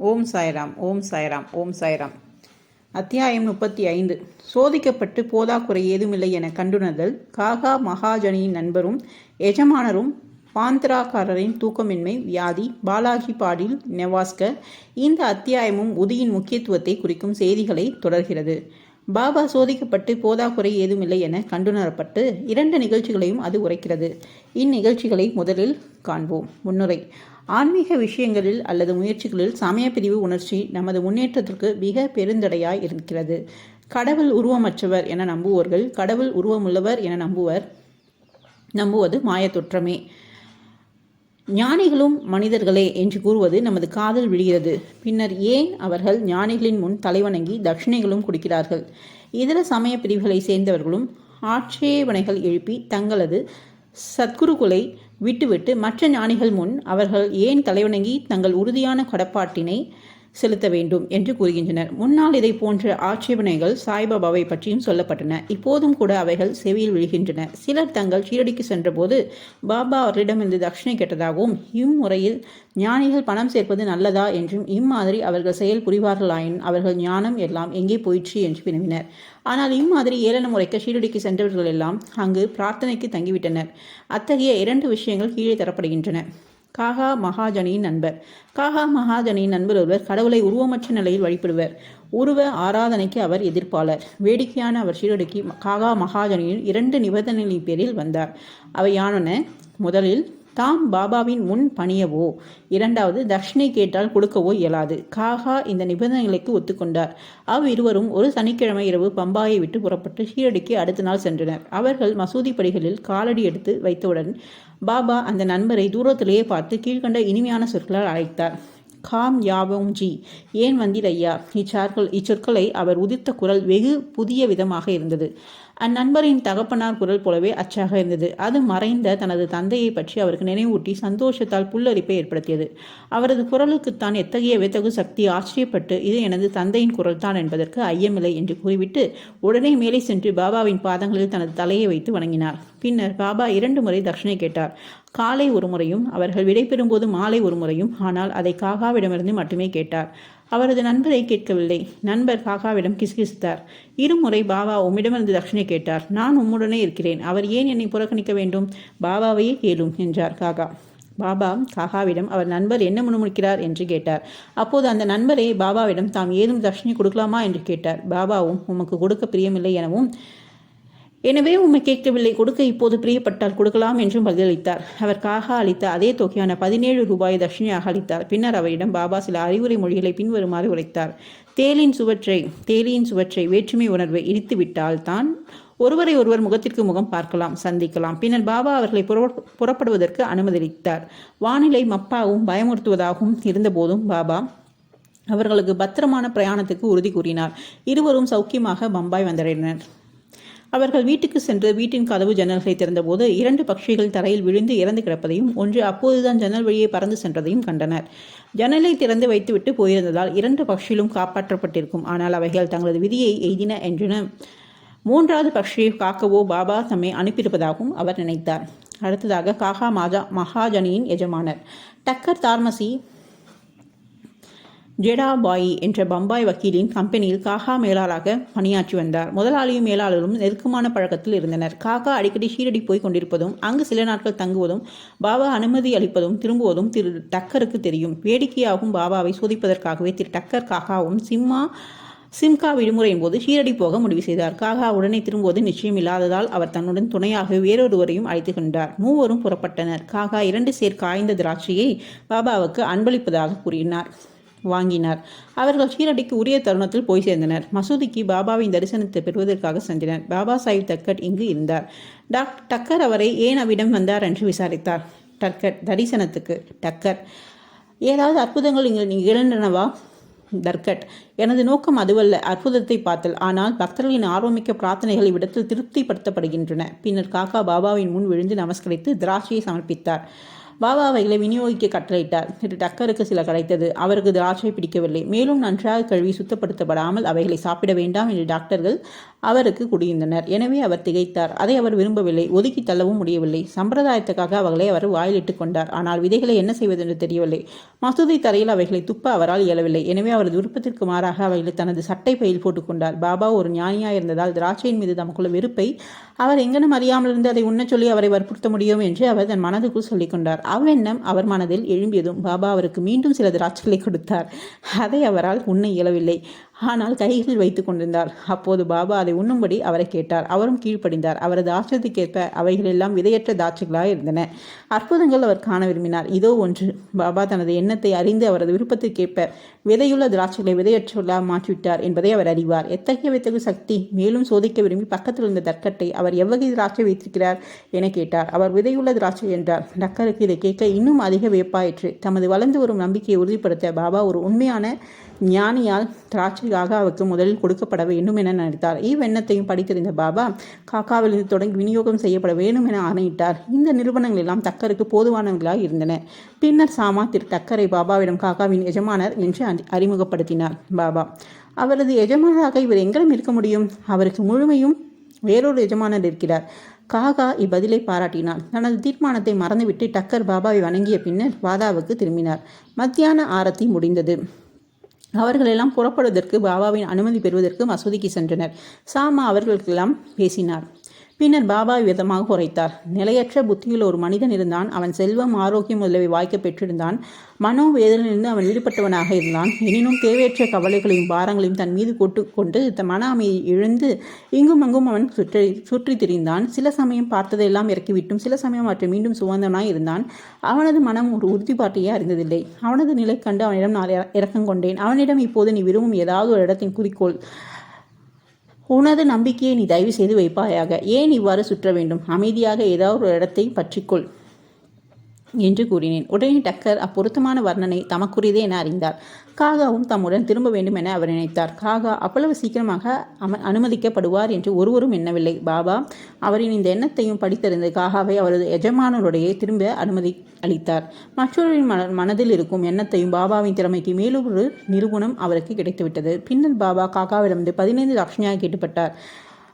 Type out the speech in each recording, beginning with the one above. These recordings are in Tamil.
ஓம் சாய்ராம் ஓம் சாய்ராம் ஓம் சாய்ராம். அத்தியாயம் முப்பத்தி ஐந்து. சோதிக்கப்பட்டு போதாக்குறை ஏதுமில்லை என கண்டுணர்தல் காகா மகாஜனியின் நண்பரும் எஜமானரும் பாந்திராக்காரரின் தூக்கமின்மை வியாதி பாலாஜி பாடில் நெவாஸ்கர் இந்த அத்தியாயமும் உதியின் முக்கியத்துவத்தை குறிக்கும் செய்திகளை தொடர்கிறது. பாபா சோதிக்கப்பட்டு போதாக்குறை ஏதுமில்லை என கண்டுணரப்பட்டு இரண்டு நிகழ்ச்சிகளையும் அது உரைக்கிறது. இந்நிகழ்ச்சிகளை முதலில் காண்போம். முன்னுரை ஆன்மீக விஷயங்களில் அல்லது முயற்சிகளில் சமய பிரிவு உணர்ச்சி நமது முன்னேற்றத்திற்கு மிக பெருந்தடையாய் இருக்கிறது. கடவுள் உருவமற்றவர் என நம்புவோர்கள் கடவுள் உருவமுள்ளவர் என நம்புவர் நம்புவது மாயத்தொற்றமே. ஞானிகளும் மனிதர்களே என்று கூறுவது நமது காதல் விழுகிறது. பின்னர் ஏன் அவர்கள் ஞானிகளின் முன் தலைவணங்கி தட்சிணைகளும் கொடுக்கிறார்கள்? இதர சமய பிரிவுகளை சேர்ந்தவர்களும் ஆட்சேபனைகள் எழுப்பி தங்களது சத்குருகுலை விட்டுவிட்டு மற்ற ஞானிகள் முன் அவர்கள் ஏன் தலைவணங்கி தங்கள் உறுதியான கடப்பாட்டினை செலுத்த வேண்டும் என்று கூறுகின்றனர். முன்னால் இதை போன்ற ஆட்சேபனைகள் சாய்பாபாவை பற்றியும் சொல்லப்பட்டன. இப்போதும் கூட அவைகள் செவியில் விழுகின்றன. சிலர் தங்கள் ஷீரடிக்கு சென்றபோது பாபா அவர்களிடமிருந்து தட்சிணை கேட்டதாகவும் இம்முறையில் ஞானிகள் பணம் சேர்ப்பது நல்லதா என்றும் இம்மாதிரி அவர்கள் செயல் புரிவார்களாயின் அவர்கள் ஞானம் எல்லாம் எங்கே போயிற்று என்று வினவினர். ஆனால் இம்மாதிரி ஏளன முறைக்க ஷீரடிக்கு சென்றவர்கள் எல்லாம் அங்கு பிரார்த்தனைக்கு தங்கிவிட்டனர். அத்தகைய இரண்டு விஷயங்கள் கீழே தரப்படுகின்றன. காகா மகாஜனியின் நண்பர். காகா மகாஜனியின் நண்பர் ஒருவர் கடவுளை உருவமற்ற நிலையில் வழிபடுவர். உருவ ஆராதனைக்கு அவர் எதிர்ப்பாளர். வேடிக்கையான அவர் ஷீரடிக்கு காகா மகாஜனியின் இரண்டு நிபந்தனைகளின் பேரில் வந்தார். அவை யானன? முதலில் தாம் பாபாவின் முன் பணியவோ? இரண்டாவது தட்சிணை கேட்டால் கொடுக்கவோ இயலாது. காகா இந்த நிபந்தனைகளுக்கு ஒத்துக்கொண்டார். அவ்விருவரும் ஒரு சனிக்கிழமை இரவு பம்பாயை விட்டு புறப்பட்டு ஷீரடிக்கு அடுத்த நாள் சென்றனர். அவர்கள் மசூதி படிகளில் காலடி எடுத்து வைத்தவுடன் பாபா அந்த நண்பரை தூரத்திலேயே பார்த்து கீழ்கண்ட இனிமையான சொற்களால் அழைத்தார். காம் யாவோங் ஜி ஏன் வந்தீர் ஐயா? இச்சார்கள் இச்சொற்களை அவர் உதிர்த்த குரல் வெகு புதிய விதமாக இருந்தது. அந்நண்பரின் தகப்பனார் குரல் போலவே அச்சாக இருந்தது. அது மறைந்த தனது தந்தையை பற்றி அவருக்கு நினைவூட்டி சந்தோஷத்தால் புல்லரிப்பை ஏற்படுத்தியது. அவரது குரலுக்குத்தான் எத்தகைய வித்தகு சக்தி ஆச்சரியப்பட்டு இது எனது தந்தையின் குரல்தான் என்பதற்கு ஐயமில்லை என்று கூறிவிட்டு உடனே மேலே சென்று பாபாவின் பாதங்களில் தனது தலையை வைத்து வணங்கினார். பின்னர் பாபா இரண்டு முறை தட்சிணை கேட்டார். காலை ஒரு முறையும் அவர்கள் விடைபெறும்போது மாலை ஒரு முறையும் ஆனால் அதை காகாவிடமிருந்து மட்டுமே கேட்டார். அவரது நண்பரை கேட்கவில்லை. நண்பர் காகாவிடம் கிசுகிசுத்தார். இருமுறை பாபா உம்மிடமிருந்து தட்சிணை கேட்டார். நான் உம்முடனே இருக்கிறேன். அவர் ஏன் என்னை புறக்கணிக்க வேண்டும்? பாபாவையே கேளும் என்றார் காகா. பாபா காகாவிடம் அவர் நண்பர் என்ன முணுமுணுக்கிறார் என்று கேட்டார். அப்போது அந்த நண்பரே பாபாவிடம் தாம் ஏதும் தட்சிணை கொடுக்கலாமா? என்று கேட்டார். பாபாவும் உமக்கு கொடுக்க பிரியமில்லை எனவும் எனவே உம்மை கேட்கவில்லை கொடுக்க இப்போது பிரியப்பட்டால் கொடுக்கலாம் என்றும் பதிலளித்தார். அவர் காகா அளித்த அதே தொகையான பதினேழு ரூபாய் தட்சிணையாக அளித்தார். பின்னர் அவரிடம் பாபா சில அறிவுரை மொழிகளை பின்வருமாறு உரைத்தார். தேலின் சுவற்றை தேலியின் சுவற்றை வேற்றுமை உணர்வை இடித்துவிட்டால் தான் ஒருவரை ஒருவர் முகத்திற்கு முகம் பார்க்கலாம் சந்திக்கலாம். பின்னர் பாபா அவர்களை புறப்படுவதற்கு அனுமதித்தார். வானிலை மப்பாவும் பயமுறுத்துவதாகவும் இருந்தபோதும் பாபா அவர்களுக்கு பத்திரமான பிரயாணத்துக்கு உறுதி கூறினார். இருவரும் சௌக்கியமாக பம்பாய் வந்தடைந்தனர். அவர்கள் வீட்டுக்கு சென்று வீட்டின் கதவு ஜன்னல்களை திறந்தபோது இரண்டு பட்சிகள் தரையில் விழுந்து இறந்து கிடப்பதையும் ஒன்று அப்போதுதான் ஜன்னல் வழியே பறந்து சென்றதையும் கண்டனர். ஜன்னலை திறந்து வைத்துவிட்டு போயிருந்ததால் இரண்டு பட்சிகளும் காப்பாற்றப்பட்டிருக்கும். ஆனால் அவைகள் தங்களது விதியை எய்தின என்றன மூன்றாவது பக்ஷியை காக்கவோ பாபா தம்மை அனுப்பியிருப்பதாகவும் அவர் நினைத்தார். அடுத்ததாக காகா மாஜா மகாஜனியின் எஜமானர். டக்கர் தார்மசி ஜெடாபாயி என்ற பம்பாய் வக்கீலின் கம்பெனியில் காகா மேலாளராக பணியாற்றி வந்தார். முதலாளியும் மேலாளரும் நெருக்கமான பழக்கத்தில் இருந்தனர். காகா அடிக்கடி ஷீரடி போய் கொண்டிருப்பதும் அங்கு சில நாட்கள் தங்குவதும் பாபா அனுமதி அளிப்பதும் திரும்புவதும் திரு டக்கருக்கு தெரியும். வேடிக்கையாகும் பாபாவை சோதிப்பதற்காகவே திரு டக்கர் காகாவும் சிம்மா சிம்கா விடுமுறையின் போது ஷீரடி போக முடிவு செய்தார். காகா உடனே திரும்புவது நிச்சயம் இல்லாததால் அவர் தன்னுடன் துணையாக வேறொருவரையும் அழைத்து கொண்டார். மூவரும் புறப்பட்டனர். காகா இரண்டு சேர் காய்ந்த திராட்சையை பாபாவுக்கு அன்பளிப்பதாக கூறினார். வாங்கினார். அவர்கள் ஷீரடிக்கு உரிய தருணத்தில் போய் சேர்ந்தனர். மசூதிக்கு பாபாவின் தரிசனத்தை பெறுவதற்காக சென்றனர். பாபா சாஹிப் தக்கட் இங்கு இருந்தார். டாக் டக்கர் அவரை ஏன் அவ்விடம் வந்தார் என்று விசாரித்தார். டக்கர் தரிசனத்துக்கு. டக்கர் ஏதாவது அற்புதங்கள் இங்கு நிகழ்ந்தனவா தர்கட் எனது நோக்கம் அதுவல்ல. அற்புதத்தை பார்த்தல். ஆனால் பக்தர்களின் ஆர்வமிக்க பிரார்த்தனைகள் இவ்விடத்தில் திருப்திப்படுத்தப்படுகின்றன. பின்னர் காக்கா பாபாவின் முன் விழுந்து நமஸ்கரித்து திராட்சையை சமர்ப்பித்தார். பாபா அவைகளை விநியோகிக்க கட்டளையிட்டார். திரு டக்கருக்கு சில கிடைத்தது. அவருக்கு திராட்சை பிடிக்கவில்லை. மேலும் நன்றாக கழுவி சுத்தப்படுத்தப்படாமல் அவைகளை சாப்பிட வேண்டாம் என்று டாக்டர்கள் அவருக்கு குடியிருந்தனர். எனவே அவர் திகைத்தார். அதை அவர் விரும்பவில்லை. ஒதுக்கி தள்ளவும் முடியவில்லை. சம்பிரதாயத்துக்காக அவர்களை அவர் வாயிலிட்டுக் கொண்டார். ஆனால் விதைகளை என்ன செய்வதென்று தெரியவில்லை. மசூதி தரையில் அவைகளை துப்ப அவரால் இயலவில்லை. எனவே அவரது விருப்பத்திற்கு மாறாக அவைகளை தனது சட்டை பையில் போட்டுக்கொண்டார் பாபா ஒரு ஞானியாக இருந்ததால் திராட்சையின் மீது தமக்குள்ள வெறுப்பை அவர் எங்கனும் அறியாமல் இருந்து அதை உண்ணச் சொல்லி அவரை வற்புறுத்த முடியும் என்று அவர் தன் மனதுக்குள் சொல்லிக் கொண்டார். அவ்வெண்ணம் அவர் மனதில் எழும்பியதும் பாபா அவருக்கு மீண்டும் சில திராட்சைகளை கொடுத்தார். அதை அவரால் உண்ண இயலவில்லை. ஆனால் கைகளில் வைத்து கொண்டிருந்தார். அப்போது பாபா அதை உண்ணும்படி அவரை கேட்டார். அவரும் கீழ்ப்படிந்தார். அவரது ஆச்சரியத்துக்கேற்ப அவைகளெல்லாம் விதையற்ற தாட்சிகளாக இருந்தன. அற்புதங்கள் அவர் காண விரும்பினார். இதோ ஒன்று. பாபா தனது எண்ணத்தை அறிந்து அவரது விருப்பத்திற்கேற்ப விதையுள்ள திராட்சைகளை விதையற்றுள்ள மாற்றிவிட்டார் என்பதை அவர் அறிவார். எத்தகைய வித்தகு சக்தி மேலும் சோதிக்க விரும்பி பக்கத்தில் இருந்த தற்கட்டை அவர் எவ்வகை திராட்சை வைத்திருக்கிறார் என கேட்டார். அவர் விதையுள்ள திராட்சை என்றார். டக்கருக்கு இதை கேட்க இன்னும் அதிக வியப்பாயிற்று. தமது வளர்ந்து வரும் நம்பிக்கையை உறுதிப்படுத்த பாபா ஒரு உண்மையான ஞானியால் திராட்சையாக அவருக்கு முதலில் கொடுக்கப்பட வேண்டும் என நினைத்தார். இவ்வெண்ணத்தையும் படித்திருந்த பாபா. காக்காவிலிருந்து தொடங்கி விநியோகம் செய்யப்பட வேண்டும் என ஆணையிட்டார். இந்த நிறுவனங்கள் எல்லாம் தக்கருக்கு போதுவானவர்களாக இருந்தன. பின்னர் சாமா திரு தக்கரை பாபாவிடம் காக்காவின் எஜமானர் என்று அறிமுகப்படுத்தினார் பாபா. அவரது எஜமானராக இவர் எங்கிலும் இருக்க முடியும்? அவருக்கு முழுமையும் வேறொரு எஜமானர் இருக்கிறார். காகா இப்பதிலை பாராட்டினார். தனது தீர்மானத்தை மறந்துவிட்டு டக்கர் பாபாவை வணங்கிய பின்னர் வாதாவுக்கு திரும்பினார். மத்தியான ஆரத்தி முடிந்தது. அவர்களெல்லாம் புறப்படுவதற்கு பாபாவின் அனுமதி பெறுவதற்கு மசூதிக்கு சென்றனர். சாமா அவர்களுக்கெல்லாம் பேசினார். பின்னர் பாபா விதமாக உரைத்தார். நிலையற்ற புத்தியில் ஒரு மனிதன் இருந்தான். அவன் செல்வம் ஆரோக்கியம் முதலவை வாய்க்க பெற்றிருந்தான். மனோவேதனையிலிருந்து அவன் விடுபட்டவனாக இருந்தான். எனினும் தேவையற்ற கவலைகளையும் பாரங்களையும் தன் மீது கொட்டு கொண்டு மன அமைதியை இழந்து இங்கும் அங்கும் அவன் சுற்றி சுற்றி திரிந்தான். சில சமயம் பார்த்ததெல்லாம் இறக்கிவிட்டும். சில சமயம் அவற்றை மீண்டும் சுதந்திரனாய் இருந்தான். அவனது மனம் ஒரு உறுதிப்பாட்டையே அறிந்ததில்லை. அவனது நிலை கண்டு அவனிடம் நான் இறக்கம் கொண்டேன். அவனிடம் இப்போது நீ விரும்பும் ஏதாவது ஒரு இடத்தின் குறிக்கோள் உனது நம்பிக்கையை நீ தயவு செய்து வைப்பாயாக. ஏன் இவ்வாறு சுற்ற வேண்டும்? அமைதியாக ஏதாவது ஒரு இடத்தை பற்றிக்கொள். என்று கூறினேன். உடனே டக்கர் அப்பொருத்தமான வர்ணனை தமக்குரியதே என அறிந்தார். காகாவும் தம்முடன் திரும்ப வேண்டும் என அவர் நினைத்தார். காகா அவ்வளவு சீக்கிரமாக அம அனுமதிக்கப்படுவார் என்று ஒருவரும் எண்ணவில்லை. பாபா அவரின் இந்த எண்ணத்தையும் படித்தறிந்து காகாவை அவரது எஜமானருடைய திரும்ப அனுமதி அளித்தார். மற்றொருவரின் மன மனதில் இருக்கும் எண்ணத்தையும் பாபாவின் திறமைக்கு மேலும் ஒரு நிறுவனம் அவருக்கு கிடைத்துவிட்டது. பின்னர் பாபா காகாவிடமிருந்து பதினைந்து லட்சணியாக கேட்டுப்பட்டார்.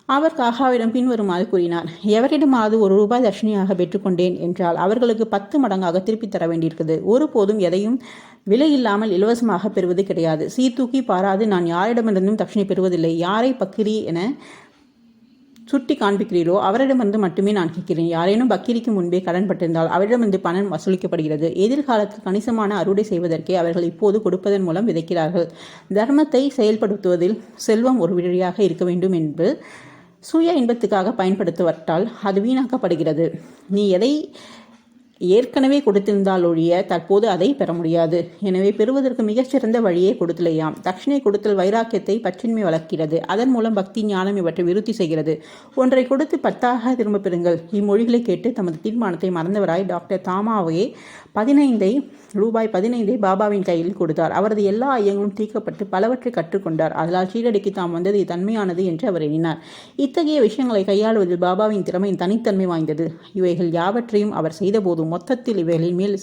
அவர் காகாவிடம் பின்வருமாறு கூறினார் எவரிடமாவது ஒரு ரூபாய் தர்ஷினியாக பெற்றுக்கொண்டேன் என்றால் அவர்களுக்கு பத்து மடங்காக திருப்பித் தர வேண்டியிருக்கிறது. ஒருபோதும் எதையும் விலை இல்லாமல் இலவசமாக பெறுவது கிடையாது. சீர்தூக்கி பாராது. நான் யாரிடமிருந்தும் தட்சிணை பெறுவதில்லை. யாரை பக்கிரி என சுட்டி காண்பிக்கிறீரோ அவரிடமிருந்து மட்டுமே நான் கேட்கிறேன். யாரேனும் பக்கிரிக்கு முன்பே கடன் பட்டிருந்தால் அவரிடமிருந்து பணம் வசூலிக்கப்படுகிறது. எதிர்காலத்தில் கணிசமான அறுவடை செய்வதற்கே அவர்கள் இப்போது கொடுப்பதன் மூலம் விதைக்கிறார்கள். தர்மத்தை செயல்படுத்துவதில் செல்வம் ஒரு வழியாக இருக்க வேண்டும் என்று சுய இன்பத்துக்காக பயன்படுத்துவட்டால் அது வீணாக்கப்படுகிறது. நீ எதை ஏற்கனவே கொடுத்திருந்தால் ஒழிய தற்போது அதை பெற முடியாது. எனவே பெறுவதற்கு மிகச்சிறந்த வழியே கொடுத்தலையாம். தட்சிணை கொடுத்தல் வைராக்கியத்தை பற்றின்மை வளர்க்கிறது. அதன் மூலம் பக்தி ஞானம் இவற்றை விருத்தி செய்கிறது. ஒன்றை கொடுத்து பத்தாக திரும்ப பெறுங்கள். இம்மொழிகளை கேட்டு தமது தீர்மானத்தை மறந்தவராய் டாக்டர் தாமாவே பதினைந்தை ரூபாய் பதினைந்தை பாபாவின் கையில் கொடுத்தார். அவரது எல்லா ஐயங்களும் தீர்க்கப்பட்டு பலவற்றை கற்றுக்கொண்டார். அதனால் சீரடிக்கு தாம் வந்தது தன்மையானது என்று அவர் எண்ணினார். இத்தகைய விஷயங்களை கையாளுவதில் பாபாவின் திறமையின் தனித்தன்மை வாய்ந்தது. இவைகள் யாவற்றையும் அவர் செய்தபோது மொத்தத்தில் இவைகளின் மேல்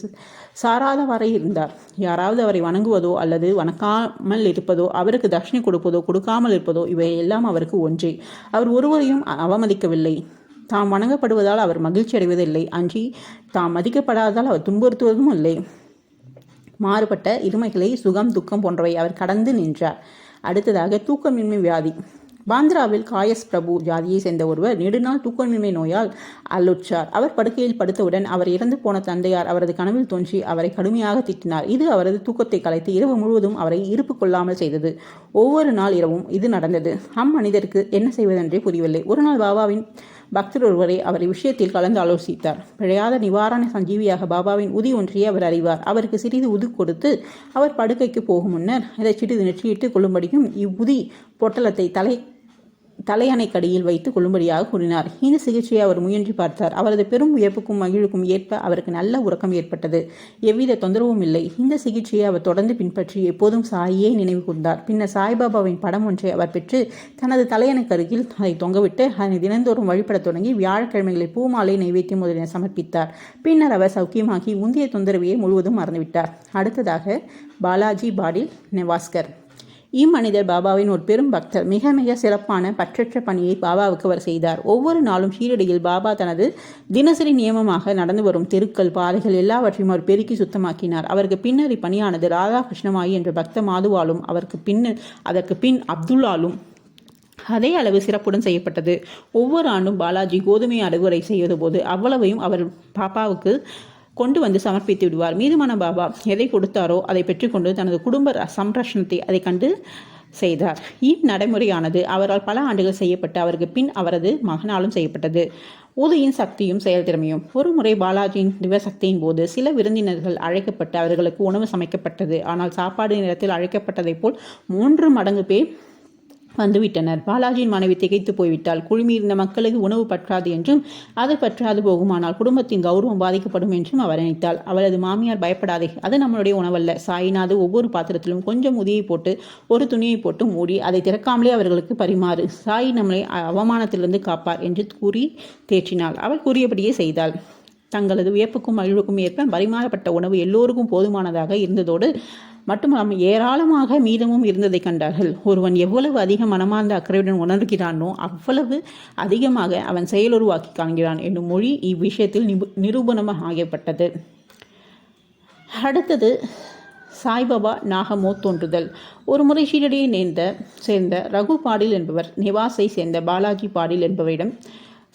சாராதவரை இருந்தார். யாராவது அவரை வணங்குவதோ அல்லது வணக்காமல் இருப்பதோ அவருக்கு தட்சிணை கொடுப்பதோ கொடுக்காமல் இருப்பதோ இவை எல்லாம் அவருக்கு ஒன்றே. அவர் ஒருவரையும் அவமதிக்கவில்லை. தாம் வணங்கப்படுவதால் அவர் மகிழ்ச்சி அடைவதில்லை. அன்றி தாம் மதிக்கப்படாததால் அவர் துன்புறுத்துவதும் இல்லை. மாறுபட்ட இருமைகளை சுகம் துக்கம் போன்றவை அவர் கடந்து நின்றார். அடுத்ததாக தூக்கமின்மை வியாதி. பாந்திராவில் காயஸ் பிரபு ஜாதியை சேர்ந்த ஒருவர் நெடுநாள் தூக்கமின்மை நோயால் அல்லுற்றார் அவர் படுக்கையில் படுத்தவுடன் அவர் இறந்து போன தந்தையார் அவரது கனவில் தோன்றி அவரை கடுமையாக திட்டினார். இது அவரது தூக்கத்தை கலைத்து இரவு முழுவதும் அவரை இருப்பு கொள்ளாமல் செய்தது. ஒவ்வொரு நாள் இரவும் இது நடந்தது. அம்மனிதருக்கு என்ன செய்வதென்றே புரியவில்லை. ஒரு நாள் பாபாவின் பக்தர் ஒருவரை அவர் விஷயத்தில் கலந்து ஆலோசித்தார். பிழையாத நிவாரண சஞ்சீவியாக பாபாவின் உதி ஒன்றியை அவர் அறிவார். அவருக்கு சிறிது உது கொடுத்து அவர் படுக்கைக்கு போகும் முன்னர் இதை சிறிது நெற்றியிட்டு கொள்ளும்படியும் இவ்வுதி பொட்டலத்தை தலை தலையணைக்கடியில் வைத்து கொள்ளும்படியாக கூறினார். இந்த சிகிச்சையை அவர் முயன்று பார்த்தார். அவரது பெரும் வியப்புக்கும் மகிழ்வுக்கும் ஏற்ப அவருக்கு நல்ல உறக்கம் ஏற்பட்டது. எவ்வித தொந்தரவும் இல்லை. இந்த சிகிச்சையை அவர் தொடர்ந்து பின்பற்றி எப்போதும் சாயே நினைவு கூர்ந்தார். பின்னர் சாய்பாபாவின் படம் ஒன்றை அவர் பெற்று தனது தலையணைக்கு அருகில் அதை தொங்கவிட்டு அதனை தினந்தோறும் வழிபடத் தொடங்கி வியாழக்கிழமைகளில் பூமாலை நைவேத்தியம் முதலில் சமர்ப்பித்தார். பின்னர் அவர் சௌக்கியமாகி முந்தைய தொந்தரவையை முழுவதும் மறந்துவிட்டார். அடுத்ததாக பாலாஜி பாடில் நெவாஸ்கர். இம்மனிதர் பாபாவின் ஒரு பெரும் பக்தர். மிக மிக சிறப்பான பற்றற்ற பணியை பாபாவுக்கு அவர் செய்தார். ஒவ்வொரு நாளும் ஷீரடியில் பாபா தனது தினசரி நியமமாக நடந்து வரும் தெருக்கள் பாதைகள் எல்லாவற்றையும் அவர் பெருக்கி சுத்தமாக்கினார். அவருக்கு பின்னர் இப்பணியானது ராதாகிருஷ்ணமாயி என்ற பக்த மாதுவாலும் அவருக்கு பின்னர் அதற்கு பின் அப்துல்லாலும் அதே அளவு சிறப்புடன் செய்யப்பட்டது. ஒவ்வொரு ஆண்டும் பாலாஜி கோதுமை அறுவடை செய்வது போது அவ்வளவையும் அவர் பாப்பாவுக்கு கொண்டு வந்து சமர்ப்பித்து விடுவார். மீதுமான பாபா எதை கொடுத்தாரோ அதை பெற்றுக்கொண்டு தனது குடும்ப ர- சம்ரட்சணத்தை அதை கண்டு செய்தார். இந்நடைமுறையானது அவரால் பல ஆண்டுகள் செய்யப்பட்டு அவருக்கு பின் அவரது மகனாலும் செய்யப்பட்டது. ஊதியின் சக்தியும் செயல்திறமையும் ஒரு முறை பாலாஜியின் திவசக்தியின் போது சில விருந்தினர்கள் அழைக்கப்பட்டு அவர்களுக்கு உணவு சமைக்கப்பட்டது. ஆனால் சாப்பாடு நேரத்தில் அழைக்கப்பட்டதைப் போல் மூன்று மடங்கு பேர் வந்துவிட்டனர். பாலாஜியின் மனைவி திகைத்து போய்விட்டால் குழுமியிருந்த மக்களுக்கு உணவு பற்றாது என்றும் அது பற்றாது போகுமானால் குடும்பத்தின் கௌரவம் பாதிக்கப்படும் என்றும் அவர் நினைத்தாள். அவளது மாமியார் பயப்படாதே அது நம்மளுடைய உணவல்ல. சாயினாது ஒவ்வொரு பாத்திரத்திலும் கொஞ்சம் உதியை போட்டு ஒரு துணியை போட்டு மூடி அதை திறக்காமலே அவர்களுக்கு பரிமாறு. சாய் நம்மளை அவமானத்திலிருந்து காப்பார் என்று கூறி தேற்றினாள். அவள் கூறியபடியே செய்தாள். தங்களது வியப்புக்கும் மகிழ்வுக்கும் ஏற்ப பரிமாறப்பட்ட உணவு எல்லோருக்கும் போதுமானதாக இருந்ததோடு மட்டுமல்லாமல் ஏராளமாக மீதமும் இருந்ததைக் கண்டார்கள். ஒருவன் எவ்வளவு அதிக மனமார்ந்த அக்கறையுடன் உணர்கிறானோ அவ்வளவு அதிகமாக அவன் செயலுருவாக்கி காண்கிறான் என்னும் மொழி இவ்விஷயத்தில் நிபு நிரூபணமாக ஆகியப்பட்டது. அடுத்தது சாய்பாபா நாகமோ தோன்றுதல். ஒரு முறை ஷீரடியை நேர்ந்த சேர்ந்த ரகு பாடில் என்பவர் நிவாஸை சேர்ந்த பாலாஜி பாடில் என்பவரிடம்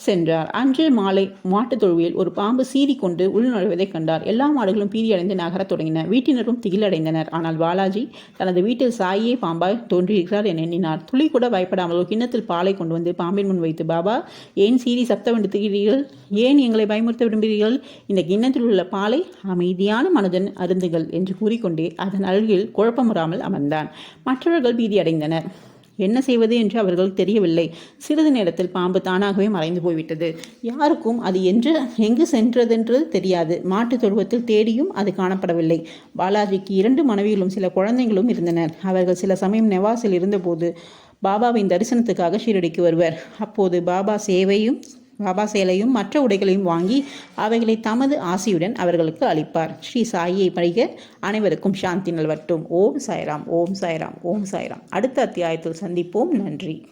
சென்றார். அன்று மாலை மாட்டுத் தொழுவில் ஒரு பாம்பு சீறிக்கொண்டு உள்நுழைவதைக் கண்டார். எல்லா மாடுகளும் பீதியடைந்து நகரத் தொடங்கின. வீட்டினரும் திகிலடைந்தனர். ஆனால் பாலாஜி தனது வீட்டில் சாயே பாம்பாய் தோன்றியிருக்கிறார் என எண்ணினார். துளி கூட பயப்படாமல் ஒரு கிண்ணத்தில் பாலை கொண்டு வந்து பாம்பின் முன் வைத்து பாபா ஏன் சீறி சப்தம் விடுத்துகிறீர்கள் ஏன் எங்களை பயமுறுத்த விரும்புகிறீர்கள்? இந்த கிண்ணத்தில் உள்ள பாலை அமைதியான மனதன் அருந்துகள் என்று கூறிக்கொண்டே அதன் அருகில் குழப்பமுறாமல் அமர்ந்தான். மற்றவர்கள் பீதியடைந்தனர். என்ன செய்வது என்று அவர்களுக்கு தெரியவில்லை. சிறிது நேரத்தில் பாம்பு தானாகவே மறைந்து போய்விட்டது. யாருக்கும் அது என்று எங்கு சென்றதென்று தெரியாது. மாட்டுத் தொழுவத்தில் தேடியும் அது காணப்படவில்லை. பாலாஜிக்கு இரண்டு மனைவிகளும் சில குழந்தைகளும் இருந்தனர். அவர்கள் சில சமயம் நெவாஸில் இருந்தபோது பாபாவின் தரிசனத்துக்காக ஷீரடிக்கு வருவர். அப்போது பாபா சேவையும் பாபா சேலையும் மற்ற உடைகளையும் வாங்கி அவைகளை தமது ஆசையுடன் அவர்களுக்கு அளிப்பார். ஸ்ரீ சாயியை படிக்க அனைவருக்கும் சாந்தி நல்வட்டும். ஓம் சாய்ராம் ஓம் சாய்ராம் ஓம் சாய்ராம். அடுத்த அத்தியாயத்தில் சந்திப்போம். நன்றி.